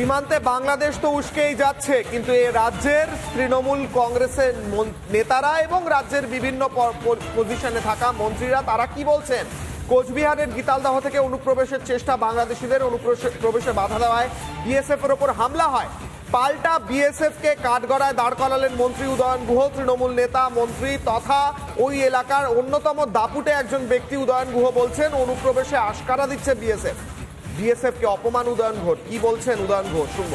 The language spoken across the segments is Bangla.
সীমান্তে বাংলাদেশ তো উস্কেই যাচ্ছে, কিন্তু এ রাজ্যের তৃণমূল কংগ্রেসের নেতারা এবং রাজ্যের বিভিন্ন পজিশনে থাকা মন্ত্রীরা, তারা কি বলছেন? কোচবিহারের গীতালদাহ থেকে অনুপ্রবেশের চেষ্টা বাংলাদেশিদের, অনুপ্রবেশে, প্রবেশে বাধা দেওয়ায় বিএসএফ এর ওপর হামলা হয়। পাল্টা বিএসএফ কে কাঠগড়ায় দাঁড় করালেন মন্ত্রী উদয়ন গুহ, তৃণমূল নেতা, মন্ত্রী তথা ওই এলাকার অন্যতম দাপুটে একজন ব্যক্তি উদয়ন গুহ বলছেন, অনুপ্রবেশে আশকারা দিচ্ছে বিএসএফ। বিএসএফ কে অপমান উদয়ন ঘোষ। কি বলছেন উদয়ন ঘোষ? শুনব।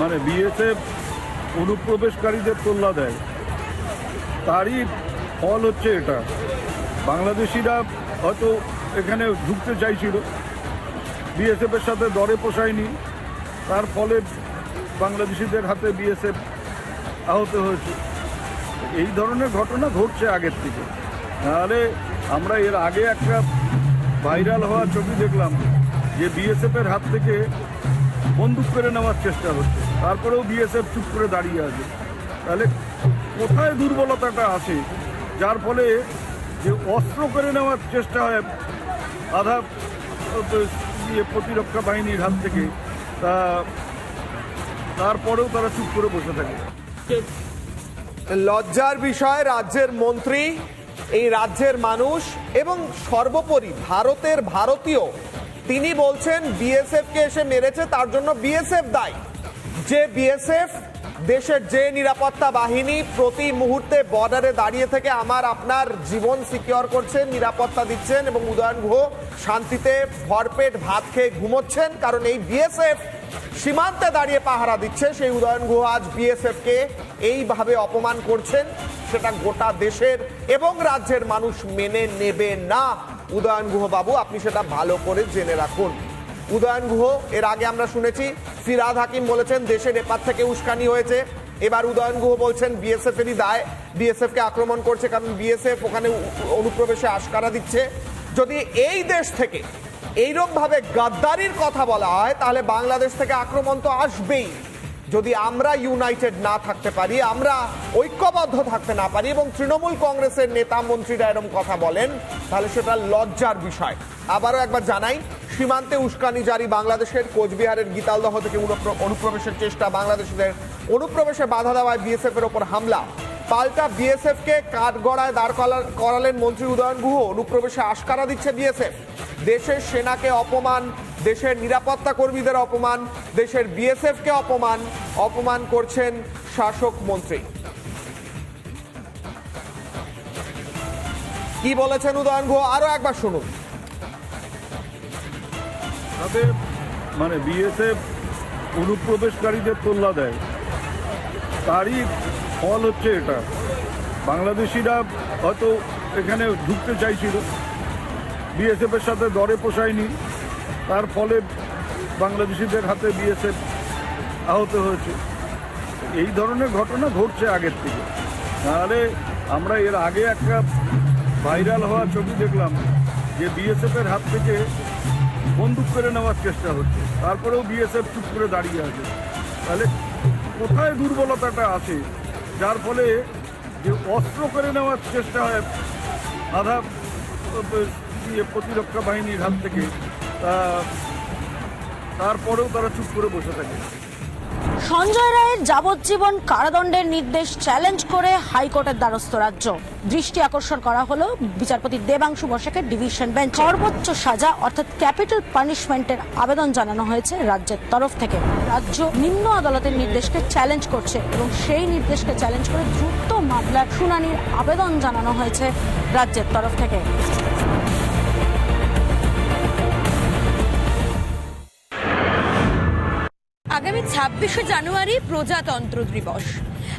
মানে বিএসএফ অনুপ্রবেশকারীদের তোল্লা দেয়। তারই ফল হচ্ছে এটা। বাংলাদেশিরা হয়তো এখানে ঢুকতে চাইছিল। বিএসএফের সাথে দরে পোষায়নি। তার ফলে বাংলাদেশিদের হাতে বিএসএফ আহত হয়েছে। এই ধরনের ঘটনা ঘটছে আগের থেকে। নাহলে আমরা এর আগে একটা ভাইরাল হওয়া ছবি দেখলাম, যে বিএসএফের হাত থেকে বন্দুক করে নেওয়ার চেষ্টা হচ্ছে। তারপরেও বিএসএফ চুপ করে দাঁড়িয়ে আছে। তাহলে কোথায় দুর্বলতাটা আছে? যার ফলে যে অস্ত্র করে নেওয়ার চেষ্টা হয় আধা ইয়ে প্রতিরক্ষা বাহিনীর হাত থেকে, তা তারপরেও তারা চুপ করে বসে থাকে। লজ্জার বিষয়, রাজ্যের মন্ত্রী, এই রাজ্যের মানুষ এবং সর্বোপরি ভারতের ভারতীয়। তিনি বলছেন বিএসএফ কে এসে মেরেছে, তার জন্য বিএসএফ দায়ী। যে বিএসএফ দেশের যে নিরাপত্তা বাহিনী প্রতি মুহূর্তে বর্ডারে দাঁড়িয়ে থেকে আমার, আপনার জীবন সিকিউর করছেন, নিরাপত্তা দিচ্ছেন এবং উদয়ন গুহ শান্তিতে ভরপেট ভাত খেয়ে ঘুমোচ্ছেন, কারণ এই বিএসএফ সীমান্তে দাঁড়িয়ে পাহারা দিচ্ছে সেই উদয়ন গুহ আজ বিএসএফ কে এইভাবে অপমান করছেন। সেটা গোটা দেশের এবং রাজ্যের মানুষ মেনে নেবে না। উদয়ন গুহ বাবু, আপনি সেটা ভালো করে জেনে রাখুন। উদয়ন গুহ, এর আগে আমরা শুনেছি, ফিরাদ হাকিম বলেছেন দেশের এপার থেকে উস্কানি হয়েছে। এবার উদয়ন গুহ বলছেন বিএসএফ এরই দায়। বিএসএফ কে আক্রমণ করছে কারণ বিএসএফ ওখানে অনুপ্রবেশে আশকারা দিচ্ছে। যদি এই দেশ থেকে এইরকম ভাবে গাদ্দারির কথা বলা হয়, তাহলে বাংলাদেশ থেকে আক্রমণ তো আসবেই। যদি আমরা ইউনাইটেড না থাকতে পারি, আমরা ঐক্যবদ্ধ থাকতে না পারি এবং তৃণমূল কংগ্রেসের নেতা মন্ত্রীরা এরকম কথা বলেন, তাহলে সেটা লজ্জার বিষয়। আবারও একবার জানাই, সীমান্তে উস্কানি জারি বাংলাদেশের, কোচবিহারের গীতালদহ থেকে অনুপ্র- অনুপ্রবেশের চেষ্টা বাংলাদেশিদের। অনুপ্রবেশে বাধা দেওয়ায় বিএসএফ এর ওপর হামলা। পাল্টা বিএসএফ কে কাঠগড়ায় দাঁড় করালেন মন্ত্রী উদয়ন গুহ। অনুপ্রবেশে আশকারা দিচ্ছে বিএসএফ। দেশের সেনাকে অপমান, দেশের নিরাপত্তা কর্মীদের অপমান, দেশের বিএসএফ কে অপমান অপমান করছেন শাসক মন্ত্রী। কি বলেছেন উদয়ন গুহ? আরও একবার শুনুন। মানে বিএসএফ অনুপ্রবেশকারীদের তোল্লা দেয়। তারই ফল হচ্ছে এটা। বাংলাদেশিরা হয়তো এখানে ঢুকতে চাইছিল। বিএসএফের সাথে দরে পোষায়নি। তার ফলে বাংলাদেশিদের হাতে বিএসএফ আহত হয়েছে। এই ধরনের ঘটনা ঘটছে আগের থেকে। নাহলে আমরা এর আগে একটা ভাইরাল হওয়া ছবি দেখলাম, যে বিএসএফের হাত থেকে বন্দুক করে নেওয়ার চেষ্টা হচ্ছে। তারপরেও বিএসএফ চুপ করে দাঁড়িয়ে আছে। তাহলে কোথায় দুর্বলতাটা আছে? যার ফলে যে অস্ত্র করে নেওয়ার চেষ্টা হয় আধা ইয়ে প্রতিরক্ষা বাহিনীর হাত থেকে তারপরেও তারা চুপ করে বসে থাকে। সঞ্জয় রায়ের যাবজ্জীবন কারাদণ্ডের নির্দেশ চ্যালেঞ্জ করে হাইকোর্টের দ্বারস্থ রাজ্য। দৃষ্টি আকর্ষণ করা হলো বিচারপতি দেবাংশু বসাকের ডিভিশন বেঞ্চ। সর্বোচ্চ সাজা, অর্থাৎ ক্যাপিটাল পানিশমেন্টের আবেদন জানানো হয়েছে রাজ্যের তরফ থেকে। রাজ্য নিম্ন আদালতের নির্দেশকে চ্যালেঞ্জ করছে এবং সেই নির্দেশকে চ্যালেঞ্জ করে দ্রুত মামলার শুনানির আবেদন জানানো হয়েছে রাজ্যের তরফ থেকে। আগামী ছাব্বিশে জানুয়ারি প্রজাতন্ত্র দিবস।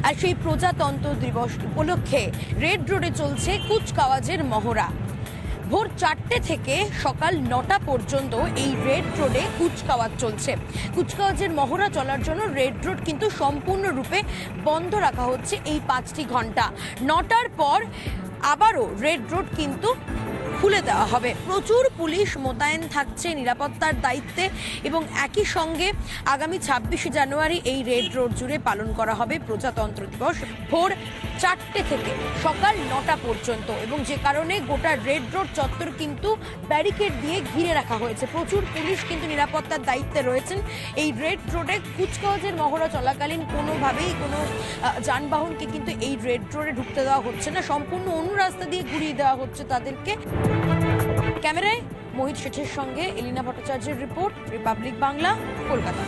আর সেই প্রজাতন্ত্র দিবস উপলক্ষে রেড রোডে চলছে কুচকাওয়াজের মহড়া। ভোর চারটে থেকে সকাল নটা পর্যন্ত এই রেড রোডে কুচকাওয়াজ চলছে। কুচকাওয়াজের মহড়া চলার জন্য রেড রোড কিন্তু সম্পূর্ণরূপে বন্ধ রাখা হচ্ছে এই পাঁচটি ঘণ্টা। নটার পর আবারও রেড রোড কিন্তু খুলে দেওয়া হবে। প্রচুর পুলিশ মোতায়েন থাকছে নিরাপত্তার দায়িত্বে এবং একই সঙ্গে আগামী ছাব্বিশে জানুয়ারি এই রেড রোড জুড়ে পালন করা হবে প্রজাতন্ত্র দিবস ভোর চারটে থেকে সকাল নটা পর্যন্ত এবং যে কারণে গোটা রেড রোড চত্বর কিন্তু ব্যারিকেড দিয়ে ঘিরে রাখা হয়েছে। প্রচুর পুলিশ কিন্তু নিরাপত্তার দায়িত্বে রয়েছেন। এই রেড রোডে কুচকাওয়াজের মহড়া চলাকালীন কোনোভাবেই কোনো যানবাহনকে কিন্তু এই রেড রোডে ঢুকতে দেওয়া হচ্ছে না। সম্পূর্ণ অন্য রাস্তা দিয়ে ঘুরিয়ে দেওয়া হচ্ছে তাদেরকে। ক্যামেরায় মোহিত শেঠের সঙ্গে এলিনা ভট্টাচার্যের রিপোর্ট, রিপাবলিক বাংলা, কলকাতা।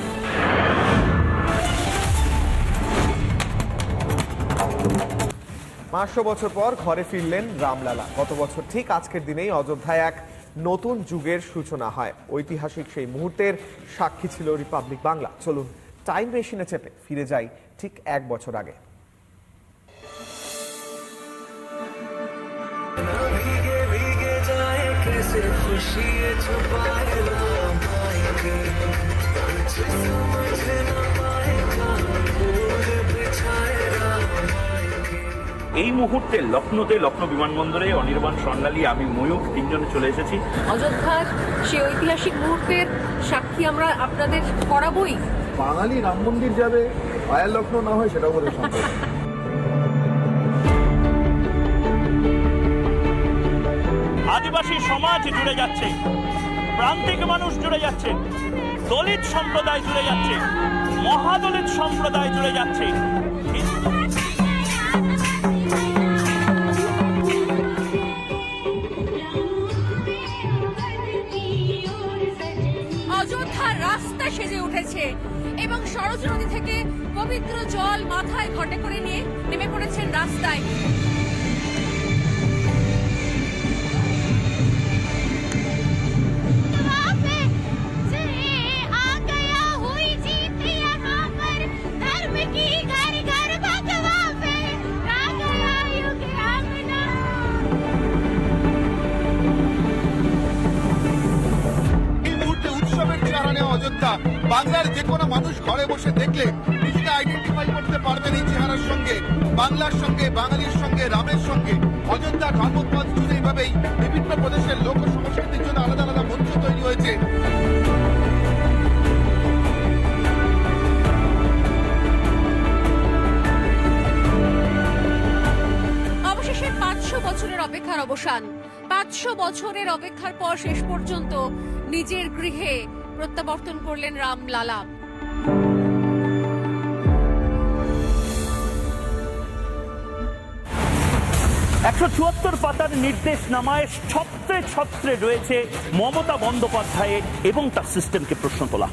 পাঁচশো বছর পর ঘরে ফিরলেন রামলালা। গত বছর ঠিক আজকের দিনেই অযোধ্যায় এক নতুন যুগের সূচনা হয়। ঐতিহাসিক সেই মুহূর্তের সাক্ষী ছিল রিপাবলিক বাংলা। চলুন, টাইম মেশিনে চেপে ফিরে যাই ঠিক এক বছর আগে। जाए कैसे खुशी ये छुपाए लाएंगे कुछ समझ न पाएगा फूल बिछाए लाएंगे এই মুহূর্তে লখনৌতে লখনৌ বিমানবন্দরে অনির্বাণ স্বর্ণালী আমি ময়ূর তিনজনে চলে এসেছি অযোধ্যার সে ঐতিহাসিক মুহূর্তের সাক্ষী আমরা আপনাদের করাবই বাঙালি রাম মন্দির যাবে আয়ার লগ্ন না হয় সেটাও বোধহয় সম্ভব আদিবাসী সমাজ জুড়ে যাচ্ছে। প্রান্তিক মানুষ জুড়ে যাচ্ছে। দলিত সম্প্রদায় জুড়ে যাচ্ছে। মহাদলিত সম্প্রদায় জুড়ে যাচ্ছে। অযোধ্যার রাস্তা সেজে উঠেছে এবং সরজ নদী থেকে পবিত্র জল মাথায় ঘটে করে নিয়ে নেমে পড়েছেন রাস্তায়। বাংলার যে কোনো মানুষ ঘরে বসে দেখলে নিজেকে আইডেন্টিফাই করতে পারবেন এই চেহারার সঙ্গে, বাংলার সঙ্গে, বাঙালির সঙ্গে, রামের সঙ্গে। অযোধ্যা ধর্মপথ জুড়ে এইভাবেই বিভিন্ন প্রদেশের লোক সংস্কৃতির জন্য আলাদা আলাদা মঞ্চ তৈরি হয়েছে। অবশেষে পাঁচশো বছরের অপেক্ষার অবসান। পাঁচশো বছরের অপেক্ষার পর শেষ পর্যন্ত নিজের গৃহে প্রত্যাবর্তন করলেন রাম লালা। একশো চুয়াত্তর পাতার নির্দেশ নির্দেশনামায় ছত্রে ছত্রে রয়েছে মমতা বন্দ্যোপাধ্যায়ের এবং তার সিস্টেমকে প্রশ্ন তোলা।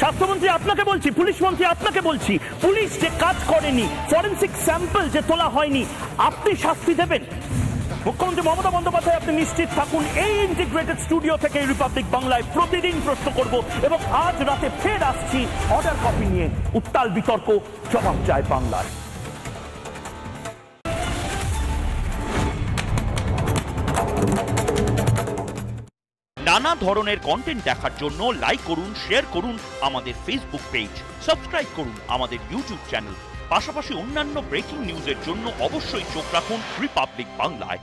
স্বাস্থ্যমন্ত্রী, আপনাকে বলছি, পুলিশ মন্ত্রী, আপনাকে বলছি, পুলিশ যে কাজ করেনি, ফরেন্সিক স্যাম্পল যে তোলা হয়নি, আপনি শাস্তি দেবেন? মুখ্যমন্ত্রী মমতা বন্দ্যোপাধ্যায়, আপনি নিশ্চিত থাকুন, এই ইন্টিগ্রেটেড স্টুডিও থেকে রিপাবলিক বাংলায় প্রতিদিন প্রশ্ন করব এবং আজ রাতে ফের আসছি অর্ডার কপি নিয়ে উত্তাল বিতর্ক, জবাব চায় বাংলায় নানা ধরনের কন্টেন্ট দেখার জন্য লাইক করুন শেয়ার করুন আমাদের ফেসবুক পেজ সাবস্ক্রাইব করুন আমাদের ইউটিউব চ্যানেল পাশাপাশি অন্যান্য ব্রেকিং নিউজের জন্য অবশ্যই চোখ রাখুন রিপাবলিক বাংলায়।